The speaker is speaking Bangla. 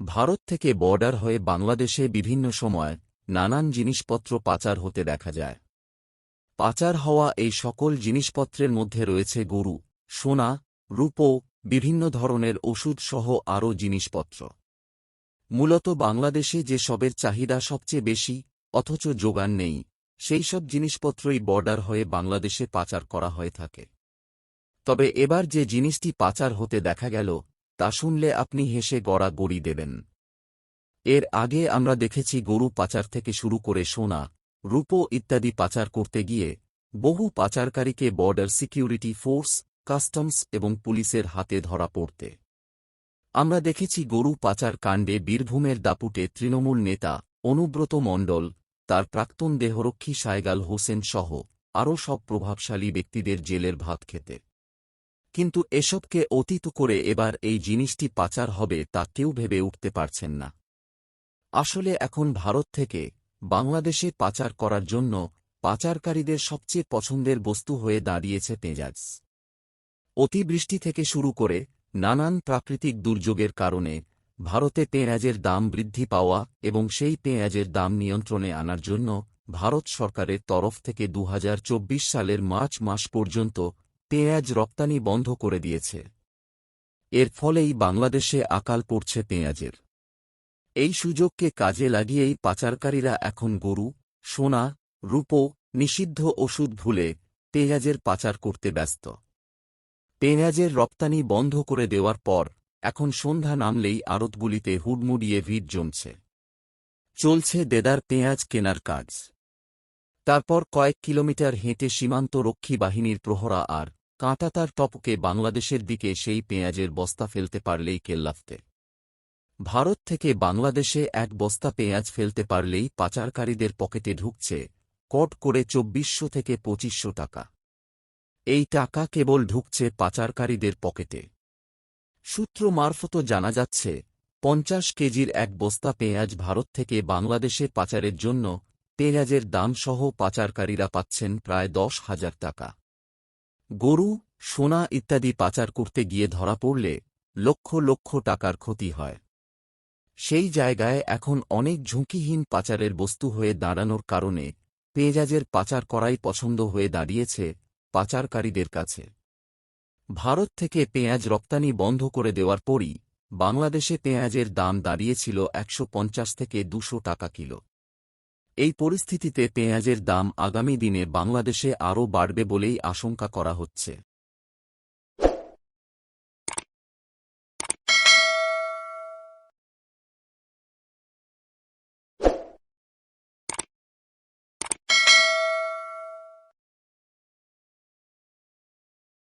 ভারত থেকে বর্ডার হয়ে বাংলাদেশে বিভিন্ন সময় নানান জিনিসপত্র পাচার হতে দেখা যায়। পাচার হওয়া এই সকল জিনিসপত্রের মধ্যে রয়েছে গরু, সোনা, রূপো, বিভিন্ন ধরনের ওষুধ সহ আরও জিনিসপত্র। মূলত বাংলাদেশে যে সবের চাহিদা সবচেয়ে বেশি, অথচ যোগান নেই, সেই সব জিনিসপত্রই বর্ডার হয়ে বাংলাদেশে পাচার করা হয়ে থাকে। তবে এবার যে জিনিসটি পাচার হতে দেখা গেল তা শুনলে আপনি হেসে গড়া গড়ি দেবেন। এর আগে আমরা দেখেছি গরু পাচার থেকে শুরু করে সোনা, রূপো ইত্যাদি পাচার করতে গিয়ে বহু পাচারকারীকে বর্ডার সিকিউরিটি ফোর্স, কাস্টমস এবং পুলিশের হাতে ধরা পড়তে। আমরা দেখেছি গরু পাচার কাণ্ডে বীরভূমের দাপুটে তৃণমূল নেতা অনুব্রত মণ্ডল, তার প্রাক্তন দেহরক্ষী সায়গাল হোসেন সহ আরও সব প্রভাবশালী ব্যক্তিদের জেলের ভাত খেতে। কিন্তু এসবকে অতীত করে এবার এই জিনিসটি পাচার হবে তা কেউ ভেবে উঠতে পারছেন না। আসলে এখন ভারত থেকে বাংলাদেশে পাচার করার জন্য পাচারকারীদের সবচেয়ে পছন্দের বস্তু হয়ে দাঁড়িয়েছে পেঁয়াজ। অতিবৃষ্টি থেকে শুরু করে নানান প্রাকৃতিক দুর্যোগের কারণে ভারতে পেঁয়াজের দাম বৃদ্ধি পাওয়া এবং সেই পেঁয়াজের দাম নিয়ন্ত্রণে আনার জন্য ভারত সরকারের তরফ থেকে দু হাজার চব্বিশ সালের মার্চ মাস পর্যন্ত পেঁয়াজ রপ্তানি বন্ধ করে দিয়েছে। এর ফলেই বাংলাদেশে আকাল পড়ছে পেঁয়াজের। এই সুযোগকে কাজে লাগিয়েই পাচারকারীরা এখন গরু, সোনা, রূপো, নিষিদ্ধ ওষুধ ভুলে পেঁয়াজের পাচার করতে ব্যস্ত। পেঁয়াজের রপ্তানি বন্ধ করে দেওয়ার পর এখন সন্ধ্যা নামলেই আড়তগুলিতে হুড়মুড়িয়ে ভিড় জমছে। চলছে দেদার পেঁয়াজ কেনার কাজ। তারপর কয়েক কিলোমিটার হেঁটে সীমান্ত রক্ষী বাহিনীর প্রহরা আর কাঁটাতার টপকে বাংলাদেশের দিকে সেই পেঁয়াজের বস্তা ফেলতে পারলেই কেল্লাফতে। ভারত থেকে বাংলাদেশে এক বস্তা পেঁয়াজ ফেলতে পারলেই পাচারকারীদের পকেটে ঢুকছে কট করে চব্বিশশো থেকে পঁচিশশো টাকা। এই টাকা কেবল ঢুকছে পাচারকারীদের পকেটে। সূত্র মারফত জানা যাচ্ছে, পঞ্চাশ কেজির এক বস্তা পেঁয়াজ ভারত থেকে বাংলাদেশে পাচারের জন্য পেঁয়াজের দাম সহ পাচারকারীরা পাচ্ছেন প্রায় দশ হাজার টাকা। গরু, সোনা ইত্যাদি পাচার করতে গিয়ে ধরা পড়লে লক্ষ লক্ষ টাকার ক্ষতি হয়। সেই জায়গায় এখন অনেক ঝুঁকিহীন পাচারের বস্তু হয়ে দাঁড়ানোর কারণে পেঁয়াজের পাচার করাই পছন্দ হয়ে দাঁড়িয়েছে পাচারকারীদের কাছে। ভারত থেকে পেঁয়াজ রপ্তানি বন্ধ করে দেওয়ার পরই বাংলাদেশে পেঁয়াজের দাম দাঁড়িয়েছিল একশো পঞ্চাশ থেকে দুশো টাকা কিলো। এই পরিস্থিতিতে পেঁয়াজের দাম আগামী দিনে বাংলাদেশে আরও বাড়বে বলেই আশঙ্কা করা হচ্ছে।